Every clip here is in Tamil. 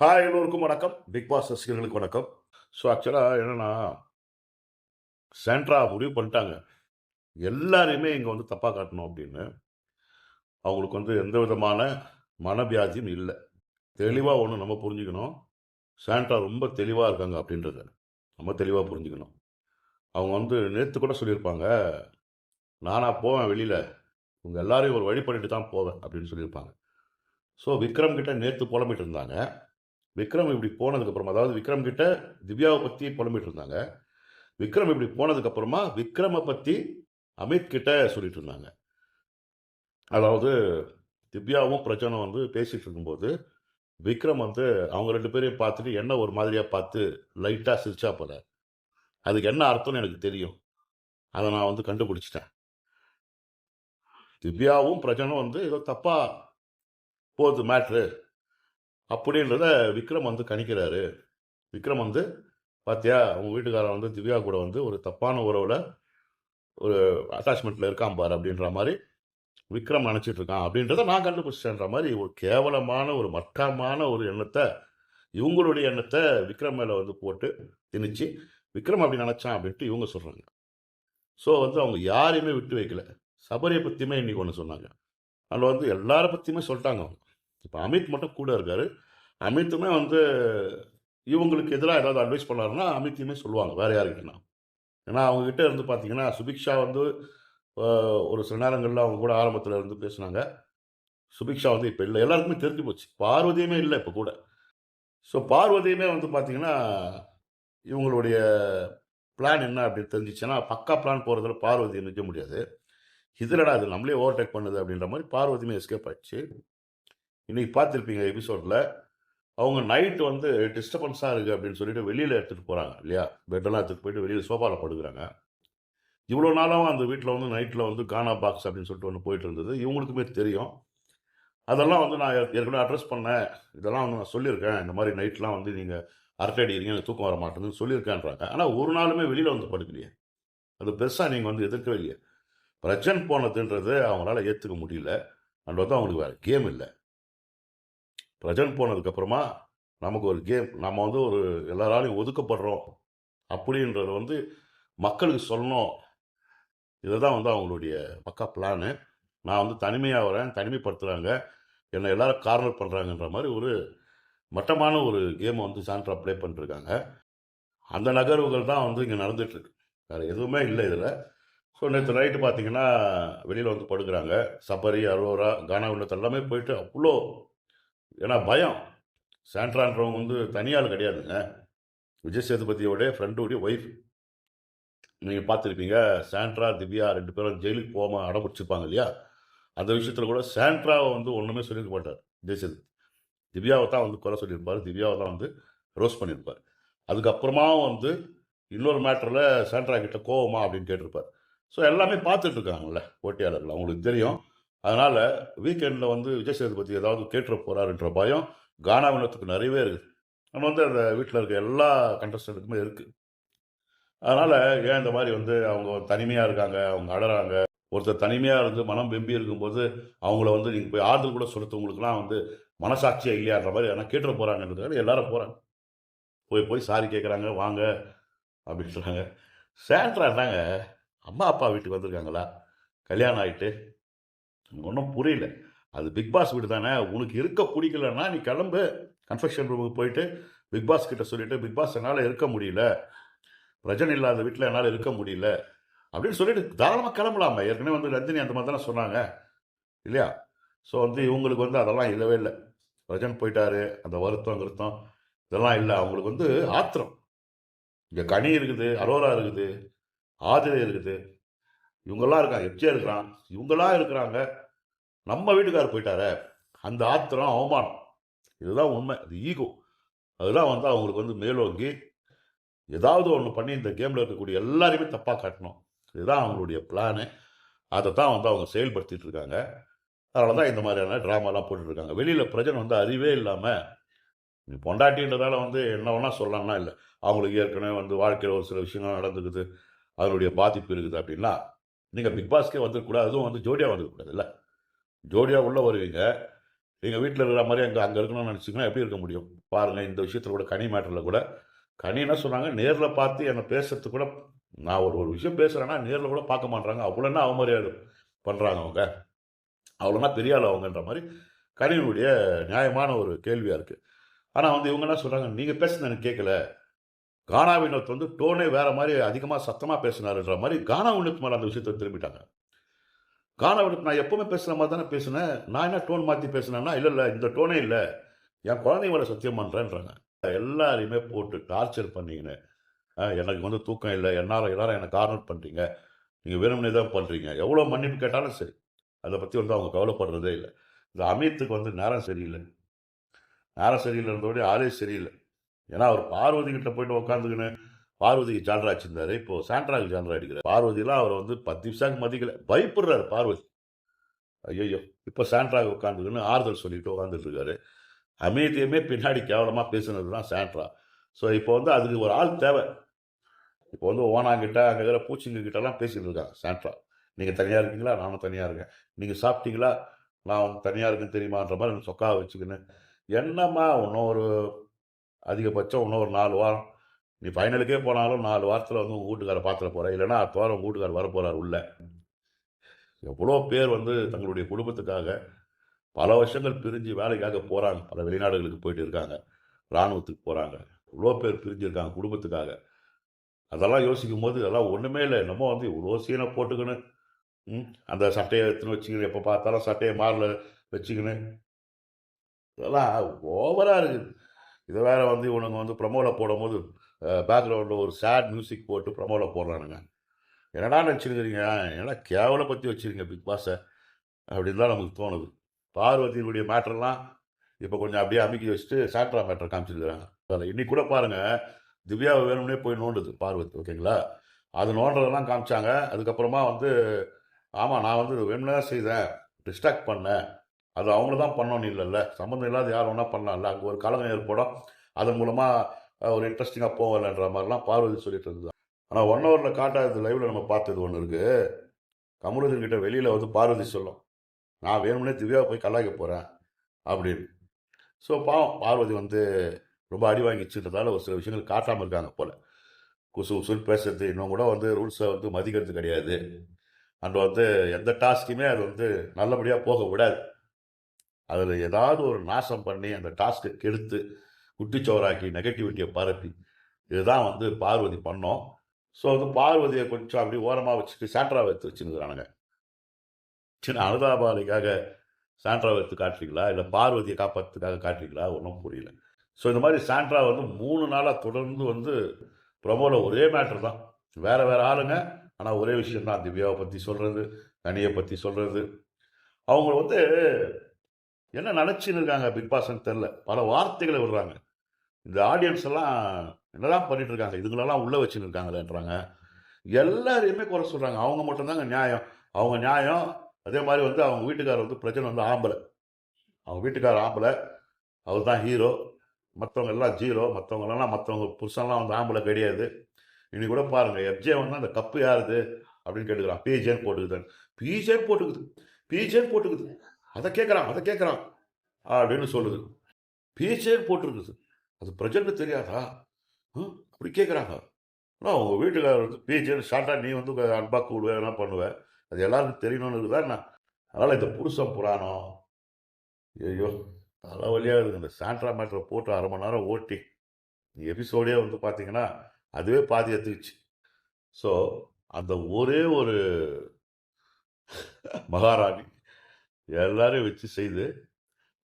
ஹாய் எல்லோருக்கும் வணக்கம். பிக் பாஸ் ரசிகர்களுக்கு வணக்கம். ஸோ ஆக்சுவலாக என்னென்னா சென்ட்ரா முடிவு பண்ணிட்டாங்க. எல்லாரையுமே இங்கே வந்து தப்பாக காட்டணும் அப்படின்னு. அவங்களுக்கு வந்து எந்த விதமான மனவியாதியும் இல்லை. தெளிவாக ஒன்று நம்ம புரிஞ்சுக்கணும். சாண்ட்ரா ரொம்ப தெளிவாக இருக்காங்க அப்படின்றத நம்ம தெளிவாக புரிஞ்சுக்கணும். அவங்க வந்து நேற்று கூட சொல்லியிருப்பாங்க நானாக போவேன் வெளியில். உங்கள் எல்லாரையும் ஒரு வழி பண்ணிட்டு தான் போவேன் அப்படின்னு சொல்லியிருப்பாங்க. ஸோ விக்ரம் கிட்ட நேற்று புலம்பிட்டு இருந்தாங்க. விக்ரம் இப்படி போனதுக்கப்புறமா அதாவது விக்ரம் கிட்ட திவ்யாவை பற்றி புலம்பிட்டு இருந்தாங்க. விக்ரம் இப்படி போனதுக்கப்புறமா விக்ரமை பற்றி அமித் கிட்ட சொல்லிட்டு இருந்தாங்க. அதாவது திவ்யாவும் பிரச்சனை வந்து பேசிகிட்டு இருக்கும்போது விக்ரம் வந்து அவங்க ரெண்டு பேரையும் பார்த்துட்டு என்ன ஒரு மாதிரியாக பார்த்து லைட்டாக சிரிச்சா போல? அதுக்கு என்ன அர்த்தம்னு எனக்கு தெரியும். அதை நான் வந்து கண்டுபிடிச்சிட்டேன். திவ்யாவும் பிரஜனும் வந்து ஏதோ தப்பாக போகுது மேட்ரு அப்படின்றத விக்ரம் வந்து கணிக்கிறாரு. விக்ரம் வந்து பார்த்தியா அவங்க வீட்டுக்காரன் வந்து திவ்யா கூட வந்து ஒரு தப்பான உறவில் ஒரு அட்டாச்மெண்ட்டில் இருக்கான் பார் அப்படின்ற மாதிரி விக்ரம் நினச்சிட்டு இருக்கான். அப்படின்றத நான் கண்டுபிடிச்சேன்ற மாதிரி ஒரு கேவலமான ஒரு மட்டமான ஒரு எண்ணத்தை இவங்களுடைய எண்ணத்தை விக்ரம் மேலே வந்து போட்டு திணிச்சு விக்ரம் அப்படி நினச்சான் அப்படின்ட்டு இவங்க சொல்கிறாங்க ஸோ வந்து அவங்க யாரையுமே விட்டு வைக்கல. சபரியை பற்றியுமே இன்றைக்கி ஒன்று சொன்னாங்க. அதில் வந்து எல்லாரை பற்றியுமே சொல்லிட்டாங்க அவங்க. இப்போ அமித் மட்டும் கூட இருக்கார். அமித்துமே வந்து இவங்களுக்கு எதிராக ஏதாவது அட்வைஸ் பண்ணாருன்னா அமித்தையுமே சொல்லுவாங்க வேறு யாருக்கிட்டனா ஏன்னா அவங்கக்கிட்ட இருந்து பார்த்தீங்கன்னா சுபிக்ஷா வந்து ஒரு சில நேரங்களில் அவங்க கூட ஆரம்பத்தில் இருந்து பேசுனாங்க. சுபிக்ஷா வந்து இப்போ இல்லை எல்லாருக்குமே தெரிஞ்சு போச்சு. பார்வதியுமே இல்லை இப்போ கூட. ஸோ பார்வதியுமே வந்து பார்த்தீங்கன்னா இவங்களுடைய பிளான் என்ன அப்படின்னு தெரிஞ்சிச்சுன்னா பக்கா பிளான் போகிறதுல பார்வதியை நிற்க முடியாது. இதுலடா அது நம்மளே ஓவர்டேக் பண்ணுது அப்படின்ற மாதிரி பார்வதியுமே எஸ்கேப் ஆயிடுச்சு. இன்னைக்கு பார்த்துருப்பீங்க எபிசோடில் அவங்க நைட் வந்து டிஸ்டர்பன்ஸாக இருக்குது அப்படின்னு சொல்லிட்டு வெளியில் எடுத்துகிட்டு போகிறாங்க இல்லையா? பெட்டெல்லாம் எடுத்துகிட்டு போயிட்டு வெளியில் சோஃபாவில் படுக்கிறாங்க. இவ்வளோ நாளாகவும் அந்த வீட்டில் வந்து நைட்டில் வந்து கானா பாக்ஸ் அப்படின்னு சொல்லிட்டு ஒன்று போயிட்டு இருந்தது. இவங்களுக்குமே தெரியும். அதெல்லாம் வந்து நான் ஏற்கனவே அட்ரஸ் பண்ணேன். இதெல்லாம் வந்து நான் சொல்லியிருக்கேன். இந்த மாதிரி நைட்லாம் வந்து நீங்கள் அரட்டை அடிக்கிறீங்க எனக்கு தூக்கம் வர மாட்டேங்குதுன்னு சொல்லியிருக்கேன்றாங்க. ஆனால் ஒரு நாளுமே வெளியில் வந்து படுக்கலையே. அது பெருசாக நீங்கள் வந்து எதிர்க்கவே இல்லையே. பிரச்சனை போனதுன்றது அவங்களால ஏற்றுக்க முடியல. அண்ட் வந்து அவங்களுக்கு வேறு கேம் இல்லை. பிரஜன் போனதுக்கப்புறமா நமக்கு ஒரு கேம் நம்ம வந்து ஒரு எல்லாராலையும் ஒதுக்கப்படுறோம் அப்படின்றத வந்து மக்களுக்கு சொல்லணும். இதுதான் வந்து அவங்களுடைய பக்கா பிளானு. நான் வந்து தனிமையாக வரேன் தனிமைப்படுத்துகிறாங்க என்னை எல்லாரும் கார்னர் பண்ணுறாங்கன்ற மாதிரி ஒரு மட்டமான ஒரு கேமை வந்து சாண்ட்ரா ப்ளே பண்ணிருக்காங்க. அந்த நகர்வுகள் தான் வந்து இங்கே நடந்துகிட்ருக்கு வேறு எதுவுமே இல்லை இதில். ஸோ நேற்று நைட்டு பார்த்தீங்கன்னா வெளியில் வந்து படுக்கிறாங்க. சபரி அரோரா கானா உள்ளத்து எல்லாமே போயிட்டு அவ்வளோ ஏன்னா பயம். சாண்ட்ரான்றவங்க வந்து தனியாள் கிடையாதுங்க. விஜய் சேதுபதியோடைய ஃப்ரெண்டுடைய ஒய்ஃப் நீங்கள் பார்த்துருப்பீங்க சாண்ட்ரா திவ்யா ரெண்டு பேரும் ஜெயிலுக்கு போகாமல் அடம்பிடிச்சிருப்பாங்க இல்லையா? அந்த விஷயத்தில் கூட சாண்ட்ராவை வந்து ஒன்றுமே சொல்லியிருக்க மாட்டார் விஜய் சேது திவ்யாவை தான் வந்து குறை சொல்லியிருப்பார். திவ்யாவை தான் வந்து ரோஸ் பண்ணியிருப்பார். அதுக்கப்புறமா வந்து இன்னொரு மேட்டரில் சாண்ட்ரா கிட்ட கோவமா அப்படின்னு கேட்டிருப்பார். ஸோ எல்லாமே பார்த்துட்டு இருக்காங்கல்ல போட்டியாளர்கள் அவங்களுக்கு தெரியும். அதனால் வீக்கெண்டில் வந்து விஜய் சேதுபதி ஏதாவது கேட்டுற போகிறாருன்ற பயம் கானாவினத்துக்கு நிறையவே இருக்குது. நம்ம வந்து அந்த வீட்டில் இருக்க எல்லா கண்டஸ்டன்ட்டுக்குமே இருக்குது அதனால் ஏன் இந்த மாதிரி வந்து அவங்க தனிமையாக இருக்காங்க அவங்க அடறாங்க? ஒருத்தர் தனிமையாக இருந்து மனம் வெம்பி இருக்கும்போது அவங்கள வந்து நீங்கள் போய் ஆறுதல் கூட சொல்லுறவங்களுக்குலாம் வந்து மனசாட்சியாக இல்லையான்ற மாதிரி ஆனால் கேட்டுற போகிறாங்கன்றதுக்காக எல்லாரும் போகிறாங்க போய் போய் சாரி கேட்குறாங்க வாங்க அப்படின்னு சொல்கிறாங்க சேண்ட்ரா அம்மா அப்பா வீட்டுக்கு வந்திருக்காங்களா? கல்யாணம் ஆகிட்டு ஒன்றும் புரியல. அது பிக் பாஸ் வீடு தானே. உனக்கு இருக்க பிடிக்கலன்னா நீ கிளம்பு. கன்ஃபெக்ஷன் ரூமுக்கு போயிட்டு பிக் பாஸ் கிட்ட சொல்லிட்டு பிக் பாஸ் என்னால் இருக்க முடியல. பிரஜன் இல்லாத வீட்டில் என்னால் இருக்க முடியல. அப்படின்னு சொல்லிட்டு தாராளமாக கிளம்பலாமா. ஏற்கனவே வந்து ரஜினி அந்த மாதிரி தானே சொன்னாங்க. இல்லையா? ஸோ வந்து இவங்களுக்கு வந்து அதெல்லாம் இல்லவே இல்லை. பிரஜன் போயிட்டாரு. அந்த வருத்தம் கிருத்தம் இதெல்லாம் இல்லை. அவங்களுக்கு வந்து ஆத்திரம். இங்கே கனி இருக்குது அரோரா இருக்குது ஆதிரை இருக்குது. இவங்கெல்லாம் இருக்காங்க எச்சே இருக்கிறான் இவங்களாம் இருக்கிறாங்க நம்ம வீட்டுக்காரர் போயிட்டாரே. அந்த ஆத்திரம் அவமானம். இதுதான் உண்மை. அது ஈகோ. அதுதான் வந்து அவங்களுக்கு வந்து மேலோங்கி ஏதாவது ஒன்று பண்ணி இந்த கேமில் இருக்கக்கூடிய எல்லாரையுமே தப்பாக காட்டணும். இதுதான் அவங்களுடைய பிளானு. அதை தான் வந்து அவங்க செயல்படுத்திட்டு இருக்காங்க. அதனால தான் இந்த மாதிரியான ட்ராமாலாம் போட்டுட்ருக்காங்க வெளியில் பிரஜன் வந்து அறிவே இல்லாமல் நீ பொண்டாட்டின்றதால வந்து என்ன வேணால் சொல்லலாம்னா இல்லை. அவங்களுக்கு ஏற்கனவே வந்து வாழ்க்கையில் ஒரு சில விஷயங்கள் நடந்துக்குது. அதனுடைய பாதிப்பு இருக்குது அப்படின்னா நீங்கள் பிக் பாஸ்க்கே வந்துருக்கூடாது அதுவும் வந்து ஜோடியாக வந்துருக்கூடாது இல்லை ஜோடியாக உள்ளே வருவீங்க. எங்கள் வீட்டில் இருக்கிற மாதிரி அங்கே அங்கே இருக்கணும்னு நினச்சிங்கன்னா எப்படி இருக்க முடியும்? பாருங்கள் இந்த விஷயத்தில் கூட கனி மேட்டரில் கூட. கனி என்ன சொன்னாங்க? நேரில் பார்த்து என்னை பேசுறது கூட நான் ஒரு ஒரு விஷயம் பேசுகிறேன்னா நேரில் கூட பார்க்க மாட்றாங்க. அவ்வளோன்னா அவமரியாதை பண்ணுறாங்க அவங்க? அவ்வளோனா பெரிய ஆள் அவங்கன்ற மாதிரி கனியினுடைய நியாயமான ஒரு கேள்வியாக இருக்குது ஆனால் வந்து இவங்க என்ன சொல்கிறாங்க நீங்கள் பேசுனது எனக்கு கேட்கல கானா வினோத் வந்து டோனே வேற மாதிரி அதிகமாக சத்தமாக பேசினாருன்ற மாதிரி கானா வினோத் மேலே அந்த விஷயத்தை திரும்பிட்டாங்க. கானா வினோத் நான் எப்பவுமே பேசுகிற மாதிரி தானே பேசினேன். நான் என்ன டோன் மாற்றி பேசினேன்னா இல்லை இல்லை இந்த டோனே இல்லை. என் குழந்தைங்க மேலே சத்தியம் பண்ணுறேன்றாங்க எல்லாரையுமே போட்டு டார்ச்சர் பண்ணிங்கன்னு எனக்கு வந்து தூக்கம் இல்லை. என்னால் எல்லாரும் என்னை கார்னர் பண்ணுறீங்க நீங்கள் வேணும்னே தான் பண்ணுறீங்க எவ்வளோ மன்னிப்பு கேட்டாலும் சரி. அதை பற்றி வந்து அவங்க கவலைப்படுறதே இல்லை. இந்த அமித்துக்கு வந்து நேரம் சரியில்லை. நேரம் சரியில்லை இருந்தபடி ஆளே சரியில்லை. ஏன்னா அவர் பார்வதி கிட்ட போயிட்டு உட்காந்துக்கின்னு பார்வதிக்கு ஜாலரா வச்சிருந்தாரு. இப்போ சாண்ட்ராக்கு ஜாலரா அடிக்கிறார். பார்வதிலாம் அவர் வந்து பத்து நிமிஷம் மதிக்கல. பயப்படுறாரு பார்வதி. ஐயோ இப்போ சாண்ட்ராக்கு உட்காந்துக்கின்னு ஆறுதல் சொல்லிட்டு உட்காந்துட்டு இருக்காரு. அமைதியுமே பின்னாடி கேவலமாக பேசுனது தான் சாண்ட்ரா. ஸோ இப்போ வந்து அதுக்கு ஒரு ஆள் தேவை. இப்போ வந்து ஓனாங்கிட்ட அங்கே இருக்கிற பூச்சிங்க கிட்டலாம் பேசிட்டு இருக்காங்க சாண்ட்ரா. நீங்கள் தனியாக இருக்கீங்களா? நானும் தனியாக இருக்கேன். நீங்கள் சாப்பிட்டீங்களா? நான் தனியாக இருக்குன்னு தெரியுமான்ற மாதிரி சொக்காவை வச்சுக்கின்னு என்னம்மா இன்னொரு ஒரு அதிகபட்சம் இன்னும் ஒரு நாலு வாரம். நீ ஃபைனலுக்கே போனாலும் நாலு வாரத்தில் வந்து உங்கள் வீட்டுக்காரை பார்த்துட போகிற இல்லைன்னா அடுத்த வாரம் உங்கள் வீட்டுக்கார் வரப்போகிறார் உள்ள. எவ்வளோ பேர் வந்து தங்களுடைய குடும்பத்துக்காக பல வருஷங்கள் பிரிஞ்சு வேலைக்காக போகிறாங்க பல வெளிநாடுகளுக்கு போயிட்டு இருக்காங்க. இராணுவத்துக்கு போகிறாங்க இவ்வளோ பேர் பிரிஞ்சிருக்காங்க குடும்பத்துக்காக. அதெல்லாம் யோசிக்கும் போது அதெல்லாம் ஒன்றுமே இல்லை. என்னமோ வந்து இவ்வளோ சீனை போட்டுக்கின்னு ம், அந்த சட்டையை எடுத்துன்னு வச்சுக்கின்னு எப்போ பார்த்தாலும் சட்டையை மாரில் வச்சுக்கின்னு. இதெல்லாம் ஓவராக இருக்குது. இதை வேறு வந்து இவனுங்க வந்து ப்ரமோவில் போடும்போது பேக்ரவுண்டில் ஒரு சேட் மியூசிக் போட்டு ப்ரமோவில் போடுறானுங்க. என்னடா நினச்சிருக்கிறீங்க? என்னடா கேவலை பற்றி வச்சுருங்க பிக் பாஸை? அப்படின்னு தான் நமக்கு தோணுது. பார்வதியினுடைய மேட்டர்லாம் இப்போ கொஞ்சம் அப்படியே அமுக்கி வச்சுட்டு சாண்ட்ரா மேட்டர் காமிச்சிருக்கிறாங்க. அதில் இன்னைக்கு கூட பாருங்கள் திவ்யாவை வேணும்னே போய் நோண்டுது பார்வதி ஓகேங்களா? அது நோண்டுறதெல்லாம் காமிச்சாங்க. அதுக்கப்புறமா வந்து ஆமாம் நான் வந்து வேணும்னா வேணும்னே செய்தேன். டிஸ்ட்ராக்ட் பண்ணேன். அது அவங்கள தான் பண்ணணும் இல்லைல்ல. சம்மந்தம் இல்லாத யார் வேணால் பண்ணலாம்ல. அங்கே ஒரு கலகம் ஏற்படும். அதன் மூலமாக ஒரு இன்ட்ரெஸ்டிங்காக போகலன்ற மாதிரிலாம் பார்வதி சொல்லிட்டு இருந்தது ஆனால் ஒன் ஹவரில் காட்டாதது லைவில் நம்ம பார்த்தது ஒன்று இருக்குது கமலுதன் கிட்ட வெளியில் வந்து பார்வதி சொல்லும். நான் வேணும்னே திவ்யாவை போய் கலாய்க்க போகிறேன் அப்படின்னு. ஸோ பாவம் பார்வதி வந்து ரொம்ப அடி வாங்கிச்சுன்றதால ஒரு சில விஷயங்கள் காட்டாமல் இருக்காங்க போல். குசு குசுன்னு பேசுறது இன்னும் கூட வந்து ரூல்ஸை வந்து மதிக்கிறது கிடையாது. அண்ட் வந்து எந்த டாஸ்க்குமே அது வந்து நல்லபடியாக போக விடாது. அதில் ஏதாவது ஒரு நாசம் பண்ணி அந்த டாஸ்க்கு கெடுத்து குட்டிச்சோராக்கி நெகட்டிவிட்டியை பரப்பி இதுதான் வந்து பார்வதி பண்ணோம். ஸோ வந்து பார்வதியை கொஞ்சம் அப்படி ஓரமாக வச்சுட்டு சாண்ட்ராவை எடுத்து வச்சுருக்கிறானுங்க. சின்ன அனுதாபாலிக்காக சாண்ட்ராவை எடுத்து காட்டுறீங்களா? இல்லை பார்வதியை காப்பாற்றுறதுக்காக காட்டுறீங்களா? ஒன்றும் புரியல. ஸோ இந்த மாதிரி சாண்ட்ரா வந்து மூணு நாளாக தொடர்ந்து வந்து ப்ரமோவில் ஒரே மேட்டர் தான். வேறு வேறு ஆளுங்க ஆனால் ஒரே விஷயம் தான் திவ்யாவை பற்றி சொல்கிறது கனியை பற்றி சொல்கிறது அவங்க வந்து என்ன நினச்சின்னு இருக்காங்க பிக் பாஸ்ன்னு தெரில பல வார்த்தைகளை விடுறாங்க. இந்த ஆடியன்ஸ் எல்லாம் என்னதான் பண்ணிட்டு இருக்காங்க? இதுங்களெல்லாம் உள்ள வச்சுன்னு இருக்காங்களேன்றாங்க. எல்லாரையுமே குறை சொல்றாங்க. அவங்க மட்டும்தாங்க நியாயம். அவங்க நியாயம் அதே மாதிரி வந்து அவங்க வீட்டுக்காரர் வந்து பிரச்சனை வந்து ஆம்பளை. அவங்க வீட்டுக்காரர் ஆம்பளை. அவர் தான் ஹீரோ மற்றவங்க எல்லாம் ஜீரோ மற்றவங்களெல்லாம் மற்றவங்க புருஷன்லாம் வந்து ஆம்பளை கிடையாது. இன்னைக்கு கூட பாருங்க எஃப்ஜே வந்து அந்த கப்பு யாருது அப்படின்னு கேட்டுக்கிறான். பிஜேன்னு போட்டுக்குது. பிஜேன்னு போட்டுக்குது. பிஜேன்னு போட்டுக்குது. அதை கேட்குறான் அதை கேட்குறான் அப்படின்னு சொல்லுது. பேச்சே போட்டிருக்குது. அது பிரஜன்னு தெரியாதா? அப்படி கேட்குறாங்க ஆனால் உங்கள் வீட்டுக்காரர் வந்து பேச்சு ஷார்ட்டாக நீ வந்து அன்பா கூடுவேன் என்ன பண்ணுவேன் அது எல்லாருக்கும் தெரியணும்னு இருக்குதா என்ன? அதனால் இந்த புருஷன் புராணம். ஐயோ தலைவலியாக இருக்குது. இந்த சாண்ட்ரா மேட்ரை போட்டு அரை மணி நேரம் ஓட்டி எபிசோடே வந்து பார்த்தீங்கன்னா அதுவே பாதி எடுத்துக்கிச்சு ஸோ அந்த ஒரே ஒரு மகாராணி எல்லாரையும் வச்சு செய்து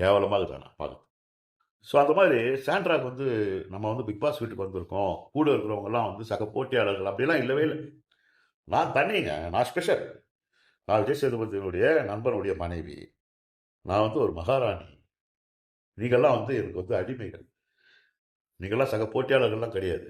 கேவலமாக தானே பார்க்க ஸோ அந்த மாதிரி சாண்ட்ராக்கு வந்து நம்ம வந்து பிக் பாஸ் வீட்டுக்கு வந்திருக்கோம். கூட இருக்கிறவங்கலாம் வந்து சக போட்டியாளர்கள் அப்படிலாம் இல்லவே இல்லை. நான் தனிங்க நான் ஸ்பெஷல் நான் விஜய் சேதுபதியினுடைய நண்பனுடைய மனைவி. நான் வந்து ஒரு மகாராணி. நீங்கள்லாம் வந்து எனக்கு வந்து அடிமைகள். நீங்கள்லாம் சக போட்டியாளர்கள்லாம் கிடையாது.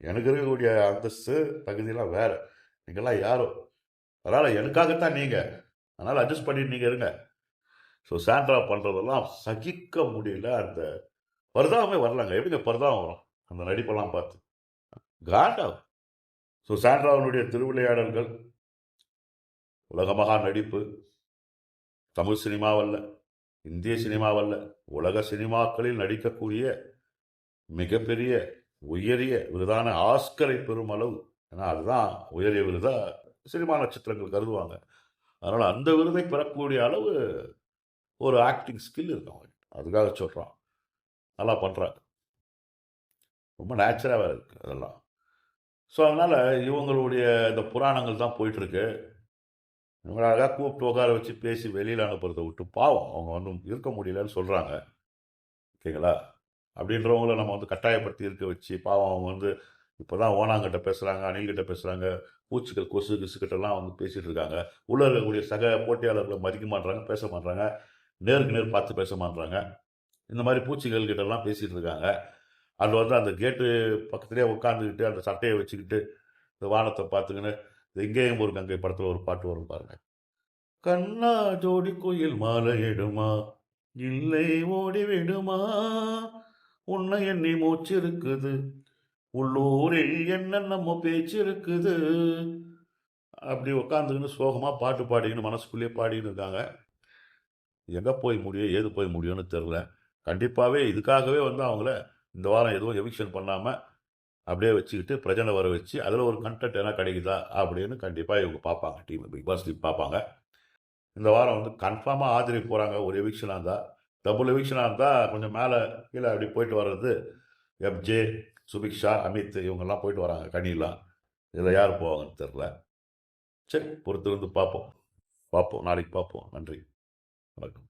எனக்கு இருக்கக்கூடிய அந்தஸ்து தகுதியெல்லாம் வேறு. நீங்கள்லாம் யாரோ? அதனால் எனக்காகத்தான் நீங்கள் அதனால் அட்ஜஸ்ட் பண்ணிட்டு நீங்கள் இருங்க. ஸோ சாண்ட்ரா பண்ணுறதெல்லாம் சகிக்க முடியல. அந்த பர்தாவே வரலாங்க. எப்படிங்க பர்தாவும் வரும்? அந்த நடிப்பெல்லாம் பார்த்து. காண்டா. ஸோ சாண்ட்ராவினுடைய திருவிளையாடல்கள். உலகமகா நடிப்பு. தமிழ் சினிமாவல்ல. இந்திய சினிமாவல்ல. உலக சினிமாக்களில் நடிக்கக்கூடிய மிகப்பெரிய உயரிய விருதான ஆஸ்கரை பெறும் அளவு ஏன்னா அதுதான் உயரிய விருதாக சினிமா நட்சத்திரங்கள் கருதுவாங்க. அதனால் அந்த விருதை பெறக்கூடிய அளவு ஒரு ஆக்டிங் ஸ்கில் இருக்கு அவங்க அதுக்காக சொல்கிறான் நல்லா பண்ணுறாங்க ரொம்ப நேச்சுராக இருக்குது அதெல்லாம். ஸோ அதனால் இவங்களுடைய இந்த புராணங்கள் தான் போயிட்டுருக்கு. இவங்களை அழகாக கூப்பிட்டு உட்கார வச்சு பேசி வெளியில் அனுப்புறதை விட்டு பாவம் அவங்க வந்து இருக்க முடியலன்னு சொல்கிறாங்க ஓகேங்களா? அப்படின்றவங்கள நம்ம வந்து கட்டாயப்படுத்தி இருக்க வச்சு பாவம் அவங்க வந்து இப்போ தான் ஓனாங்கிட்ட பேசுகிறாங்க அணில்கிட்ட பேசுகிறாங்க பூச்சிகள் கொசு கிசுக்கிட்டலாம் வந்து பேசிகிட்டு இருக்காங்க. உள்ள இருக்கக்கூடிய சக போட்டியாளர்களை மதிக்க மாட்றாங்க பேச மாட்றாங்க. நேருக்கு நேர் பார்த்து பேச மாட்றாங்க. இந்த மாதிரி பூச்சிகள் கிட்டலாம் பேசிகிட்டு இருக்காங்க. அது வந்து அந்த கேட்டு பக்கத்துலேயே உட்காந்துக்கிட்டு அந்த சட்டையை வச்சுக்கிட்டு இந்த வானத்தை பார்த்துக்கின்னு இந்த எங்கேயும் ஒரு கங்கை படத்தில் ஒரு பாட்டு வரும் பாருங்க. கண்ணா ஜோடி கோயில் மாலையிடுமா இல்லை ஓடி விடுமா உன்னை எண்ணி மூச்சு இருக்குது உள்ளூரில் என்னென்னமோ பேச்சு இருக்குது அப்படி உட்காந்துக்கின்னு சோகமாக பாட்டு பாடிக்கின்னு மனசுக்குள்ளேயே பாடின்னு இருக்காங்க. எங்கே போய் முடியும் ஏது போய் முடியும்னு தெரில கண்டிப்பாகவே இதுக்காகவே வந்து அவங்கள இந்த வாரம் எதுவும் எவிக்ஷன் பண்ணாமல் அப்படியே வச்சுக்கிட்டு பிரஜனை வர வச்சு அதில் ஒரு கண்டென்ட் என்ன கிடைக்குதா அப்படின்னு கண்டிப்பாக இவங்க பார்ப்பாங்க. டீம் பிக் பாஸ் டீம் பார்ப்பாங்க. இந்த வாரம் வந்து கன்ஃபார்மாக ஆதரி போகிறாங்க ஒரு எவிக்ஷனாக இருந்தால் டபுள் எவிக்ஷனாக இருந்தால் கொஞ்சம் மேலே கீழே அப்படி போயிட்டு வர்றது எஃப்ஜே சுபிக்ஷா அமித் இவங்கெல்லாம் போயிட்டு வராங்க கனிலாம் இதில் யார் போவாங்கன்னு தெரில சரி பொறுத்திருந்து பார்ப்போம். பார்ப்போம். நாளைக்கு பார்ப்போம். நன்றி. வணக்கம்.